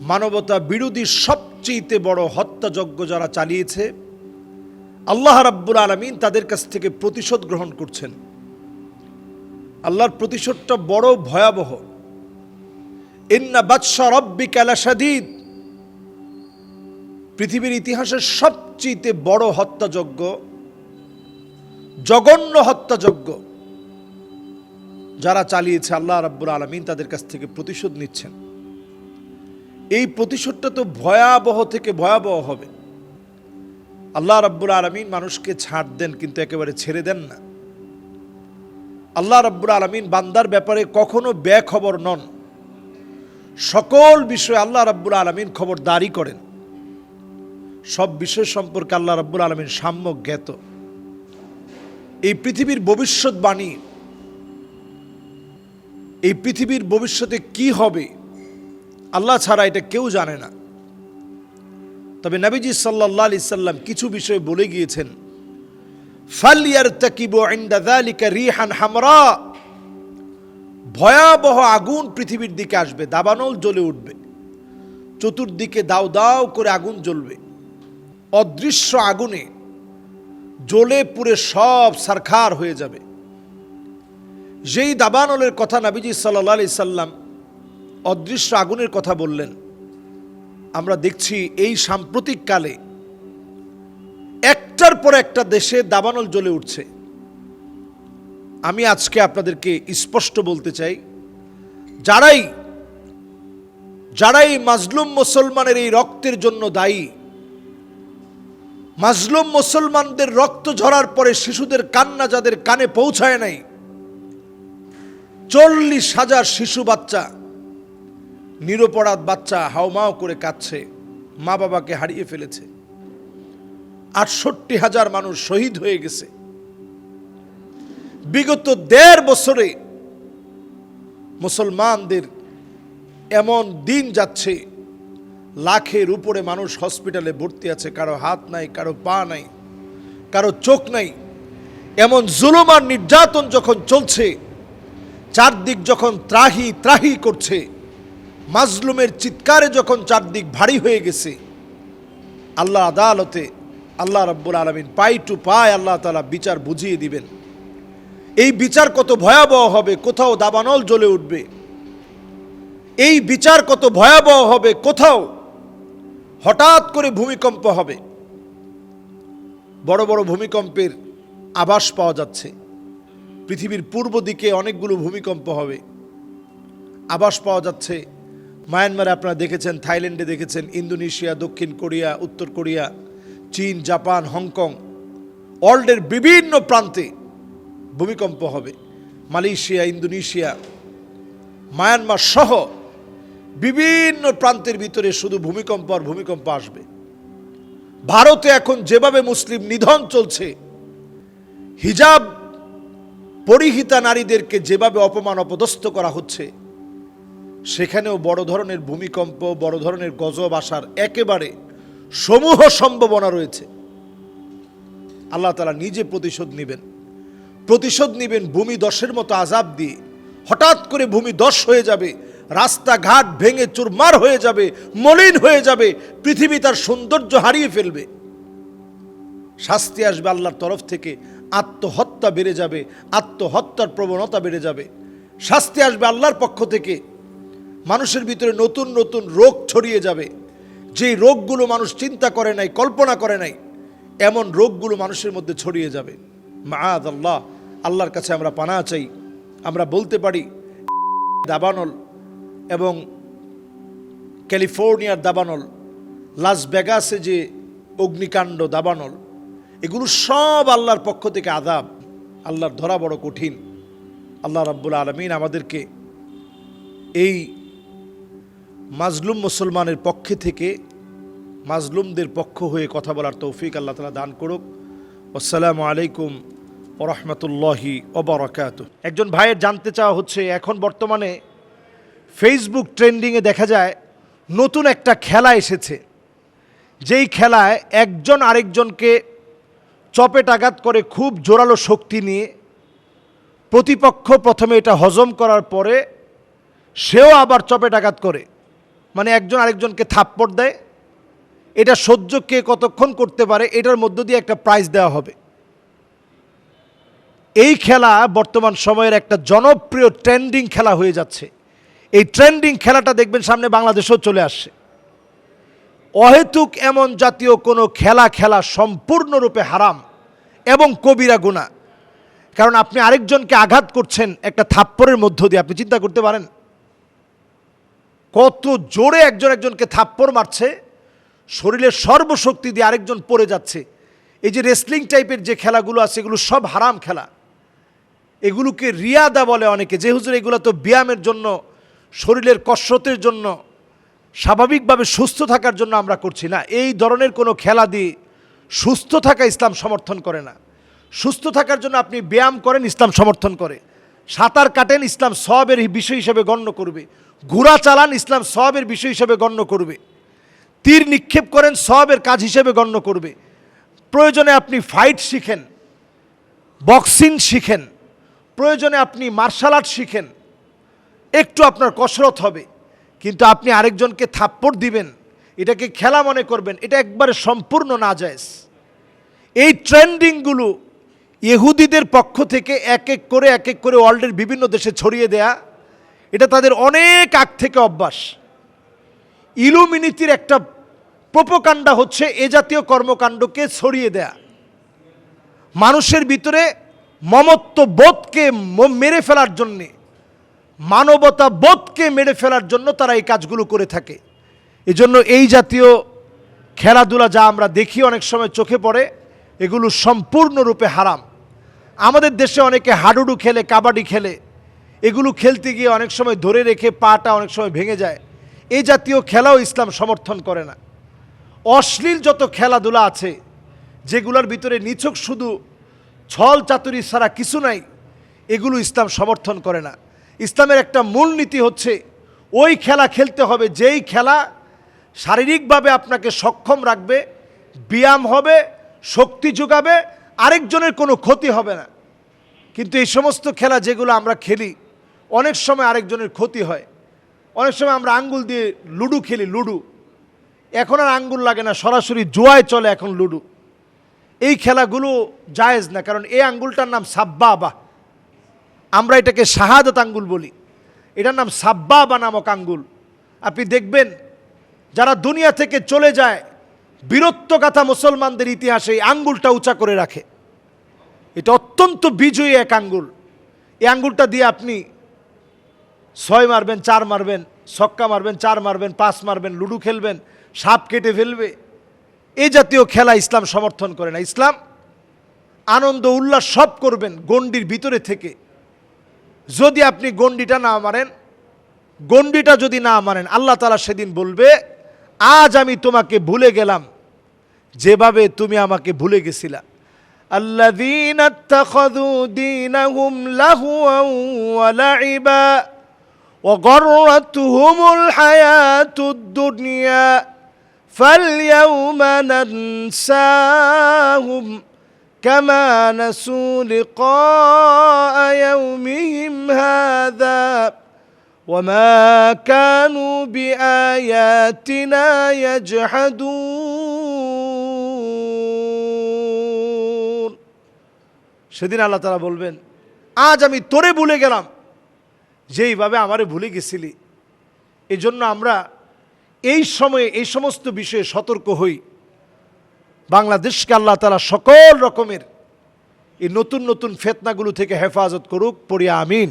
মানবতা বিরোধী সবচেয়ে বড় হত্যাযজ্ঞ যারা চালিয়েছে, আল্লাহ রাব্বুল আলমিন তাদের কাছ থেকে প্রতিশোধ গ্রহণ করছেন। আল্লাহর প্রতিশোধটা বড় ভয়াবহ। ইন্না বাদশা রব্বি কালাসাদিদ পৃথিবীর ইতিহাসের সবচেয়ে বড় হত্যাযজ্ঞ, জঘন্য হত্যাযজ্ঞ যারা চালিয়েছে আল্লাহ রাব্বুল আলমিন তাদের কাছ থেকে প্রতিশোধ নিচ্ছেন। এই প্রতিশোধটা তো ভয়াবহ থেকে ভয়াবহ হবে। আল্লাহ রাব্বুল আলমিন মানুষকে ছাড় দেন, কিন্তু একেবারে ছেড়ে দেন না। আল্লাহ রাব্বুল আলমিন বান্দার ব্যাপারে কখনো খবর নন। সকল বিষয়ে আল্লাহ রাব্বুল আলমিন খবরদারি করেন। সব বিষয় সম্পর্কে আল্লাহ রাব্বুল আলমিন সাম্যক জ্ঞাত এই পৃথিবীর ভবিষ্যৎবাণী, এই পৃথিবীর ভবিষ্যতে কি হবে আল্লাহ ছাড়া এটা কেউ জানে না। তবে নবীজি সাল্লাহ আলি সাল্লাম কিছু বিষয় বলে গিয়েছেন ফালিয়ার রিহান হামরা, ভয়াবহ আগুন পৃথিবীর দিকে আসবে, দাবানল জ্বলে উঠবে, চতুর্দিকে দাও দাও করে আগুন জ্বলবে, অদৃশ্য আগুনে জ্বলে পুরে সব সারখার হয়ে যাবে। যেই দাবানলের কথা নাবিজি সাল্লা সাল্লাম অদৃশ্য আগুনের কথা বললেন। আমরা দেখছি এই সাম্প্রতিক কালে একটার পর একটা দেশে দাবানল জ্বলে উঠছে। আমি আজকে আপনাদেরকে স্পষ্ট বলতে চাই, যারাই যারাই মাজলুম মুসলমানের এই রক্তের জন্য দায়ী, মাজলুম মুসলমানদের রক্ত ঝরার পরে শিশুদের কান্না যাদের কানে পৌঁছায় নাই, চল্লিশ হাজার শিশু বাচ্চা নিরপরাধ বাচ্চা হাওমাও করে কাঁদছে, মা বাবাকে হারিয়ে ফেলেছে। আটষট্টি হাজার মানুষ শহীদ হয়ে গেছে। বিগত দেড় বছরে মুসলমানদের এমন দিন যাচ্ছে, লাখের উপরে মানুষ হসপিটালে ভর্তি আছে, কারও হাত নাই, কারও পা নাই, কারও চোখ নাই। এমন জুলুম আর নির্যাতন যখন চলছে, চারদিক যখন ত্রাহি ত্রাহি করছে মাজলুমের চিৎকারে যখন চারদিক ভারী হয়ে গেছে, আল্লাহ আদালতে আল্লাহ রব্বুল আলমিন পাই টু পায় আল্লাহ তালা বিচার বুঝিয়ে দিবেন। এই বিচার কত ভয়াবহ হবে, কোথাও দাবানল জ্বলে উঠবে। এই বিচার কত ভয়াবহ হবে, কোথাও হঠাৎ করে ভূমিকম্প হবে। বড় বড় ভূমিকম্পের আবাস পাওয়া যাচ্ছে। পৃথিবীর পূর্ব দিকে অনেকগুলো ভূমিকম্প হবে। আবাস পাওয়া যাচ্ছে মায়ানমারে আপনারা দেখেছেন থাইল্যান্ডে দেখেছেন ইন্দোনেশিয়া দক্ষিণ কোরিয়া, উত্তর কোরিয়া, চীন, জাপান হংকং ওয়ার্ল্ডের বিভিন্ন প্রান্তে ভূমিকম্প হবে। মালয়েশিয়া, ইন্দোনেশিয়া মায়ানমার সহ বিভিন্ন প্রান্তের ভিতরে শুধু ভূমিকম্প আর ভূমিকম্প আসবে। ভারতে এখন যেভাবে মুসলিম নিধন চলছে, হিজাব পরিহিতা নারীদেরকে যেভাবে অপমান, অপদস্থ করা হচ্ছে সেখানেও বড় ধরনের ভূমিকম্প, বড় ধরনের গজব আসার একেবারে সমূহ সম্ভাবনা রয়েছে। আল্লাহ তালা নিজে প্রতিশোধ নেবেন। প্রতিশোধ নেবেন ভূমি দশের মতো আজাব দিয়ে। হঠাৎ করে ভূমি দশ হয়ে যাবে, রাস্তাঘাট ভেঙে চুরমার হয়ে যাবে, মলিন হয়ে যাবে, পৃথিবী তার সৌন্দর্য হারিয়ে ফেলবে। শাস্তি আসবে আল্লাহর তরফ থেকে, আত্মহত্যা বেড়ে যাবে, আত্মহত্যার প্রবণতা বেড়ে যাবে। শাস্তি আসবে আল্লাহর পক্ষ থেকে। মানুষের ভিতরে নতুন নতুন রোগ ছড়িয়ে যাবে। যেই রোগগুলো মানুষ চিন্তা করে নাই, কল্পনা করে নাই, এমন রোগগুলো মানুষের মধ্যে ছড়িয়ে যাবে। মাদ আল্লাহ আল্লাহর কাছে আমরা পানা চাই। আমরা বলতে পারি, দাবানল এবং ক্যালিফোর্নিয়ার দাবানল, লাস ভেগাসে যে অগ্নিকাণ্ড দাবানল, এগুলো সব আল্লাহর পক্ষ থেকে আদাব আল্লাহর ধরা বড় কঠিন। আল্লাহ রাব্বুল আলমিন আমাদেরকে এই মাজলুম মুসলমানের পক্ষে থেকে মাজলুমদের পক্ষ হয়ে কথা বলার তৌফিক আল্লাহ তালা দান করুক। আসসালামু আলাইকুম ওরহমতুল্লাহি ওবরাকাত একজন ভাইয়ের জানতে চাওয়া হচ্ছে, এখন বর্তমানে ফেসবুক ট্রেন্ডিংয়ে দেখা যায় নতুন একটা খেলা এসেছে। যেই খেলায় একজন আরেকজনকে চপেট আঘাত করে খুব জোরালো শক্তি নিয়ে প্রতিপক্ষ প্রথমে এটা হজম করার পরে সেও আবার চপেট আঘাত করে। মানে একজন আরেকজনকে থাপ্পড় দেয়। এটা সহ্য কে কতক্ষণ করতে পারে, এটার মধ্য দিয়ে একটা প্রাইজ দেওয়া হবে। এই খেলা বর্তমান সময়ের একটা জনপ্রিয় ট্রেন্ডিং খেলা হয়ে যাচ্ছে। এই ট্রেন্ডিং খেলাটা দেখবেন সামনে বাংলাদেশেও চলে আসছে। অহেতুক এমন জাতীয় কোনো খেলা খেলা সম্পূর্ণরূপে হারাম এবং কবিরা গুণা। কারণ আপনি আরেকজনকে আঘাত করছেন একটা থাপ্পড়ের মধ্য দিয়ে, আপনি চিন্তা করতে পারেন? কত জোরে একজন একজনকে থাপ্পড় মারছে শরীরের সর্বশক্তি দিয়ে আরেকজন পড়ে যাচ্ছে। এই যে রেসলিং টাইপের যে খেলাগুলো আছে, এগুলো সব হারাম খেলা। এগুলোকে রিয়াদা বলে অনেকে, যে হুজুর এগুলো তো ব্যায়ামের জন্য, শরীরের কসরতের জন্য, স্বাভাবিকভাবে সুস্থ থাকার জন্য আমরা করছি না। এই ধরনের কোনো খেলা দিয়ে সুস্থ থাকা ইসলাম সমর্থন করে না। সুস্থ থাকার জন্য আপনি ব্যায়াম করেন, ইসলাম সমর্থন করে। সাঁতার কাটেন, ইসলাম সবের বিষয় হিসেবে গণ্য করবে। ঘোড়া চালান ইসলাম সবের বিষয় হিসেবে গণ্য করবে। তীর নিক্ষেপ করেন সবের কাজ হিসেবে গণ্য করবে। প্রয়োজনে আপনি ফাইট শিখেন বক্সিং শিখেন, প্রয়োজনে আপনি মার্শাল আর্ট শিখেন, একটু আপনার কসরত হবে, কিন্তু আপনি আরেকজনকে থাপ্পড় দিবেন, এটাকে খেলা মনে করবেন, এটা একবারে সম্পূর্ণ না যায় এই ট্রেন্ডিংগুলো ইহুদিদের পক্ষ থেকে এক এক করে, এক এক করে ওয়ার্ল্ডের বিভিন্ন দেশে ছড়িয়ে দেয়া এটা তাদের অনেক আগ থেকে অভ্যাস। ইলুমিনিতির একটা প্রোপকাণ্ডা হচ্ছে এ জাতীয় কর্মকাণ্ডকে ছড়িয়ে দেয়া। মানুষের ভিতরে মমত্ব বোধকে মেরে ফেলার জন্যে, মানবতা বোধকে মেরে ফেলার জন্য তারা এই কাজগুলো করে থাকে। এজন্য এই জাতীয় খেলাধুলা যা আমরা দেখি অনেক সময় চোখে পড়ে, এগুলো সম্পূর্ণরূপে হারাম। আমাদের দেশে অনেকে হাডুডু খেলে, কাবাডি খেলে এগুলো খেলতে গিয়ে অনেক সময় ধরে রেখে পাটা অনেক সময় ভেঙে যায়। এই জাতীয় খেলাও ইসলাম সমর্থন করে না। অশ্লীল যত খেলাধুলা আছে, যেগুলোর ভিতরে নিছক শুধু ছল চাতুরি ছাড়া কিছু নাই, এগুলো ইসলাম সমর্থন করে না। ইসলামের একটা মূল নীতি হচ্ছে, ওই খেলা খেলতে হবে, যেই খেলা শারীরিকভাবে আপনাকে সক্ষম রাখবে, ব্যায়াম হবে, শক্তি যোগাবে, আরেকজনের কোনো ক্ষতি হবে না। কিন্তু এই সমস্ত খেলা যেগুলো আমরা খেলি অনেক সময় আরেকজনের ক্ষতি হয়। অনেক সময় আমরা আঙ্গুল দিয়ে লুডু খেলি, লুডু। এখন আর আঙ্গুল লাগে না, সরাসরি জোয়ায় চলে এখন লুডু। এই খেলাগুলো জায়েজ না, কারণ এই আঙ্গুলটার নাম সাব্বা সাব্বাবা। আমরা এটাকে শাহাদত আঙ্গুল বলি। এটার নাম সাব্বা সাব্বাবা নামক আঙ্গুল। আপনি দেখবেন, যারা দুনিয়া থেকে চলে যায় বীরত্বগাথা মুসলমানদের ইতিহাসে এই আঙ্গুলটা উঁচা করে রাখে। এটা অত্যন্ত বিজয়ী এক আঙ্গুল। এই আঙ্গুলটা দিয়ে আপনি ছয় মারবেন, চার মারবেন, ছক্কা মারবেন, চার মারবেন, পাঁচ মারবেন, লুডু খেলবেন, সাপ কেটে ফেলবে। এই জাতীয় খেলা ইসলাম সমর্থন করে না। ইসলাম আনন্দ, উল্লাস সব করবেন গণ্ডির ভিতরে থেকে। যদি আপনি গণ্ডিটা না মারেন, গণ্ডিটা যদি না মারেন, আল্লাহ তালা সেদিন বলবে, আজ আমি তোমাকে ভুলে গেলাম, যেভাবে তুমি আমাকে ভুলে গেছিলা। আল্লাহ দিন وغرتهم الحياة الدنيا فاليوم ننساهم كما نسوا لقاء يومهم هذا وما كانوا بآياتنا يجحدون সেদিন আল্লাহ তারা বলবেন আজ আমি তোরে ভুলে গেলাম যেইভাবে আমারে ভুলে গেছিলি, এজন্য জন্য আমরা এই সময়ে, এই সমস্ত বিষয়ে সতর্ক হই। বাংলাদেশকে আল্লাহ তালা সকল রকমের এই নতুন নতুন ফেতনাগুলো থেকে হেফাজত করুক পড়িয়া আমিন।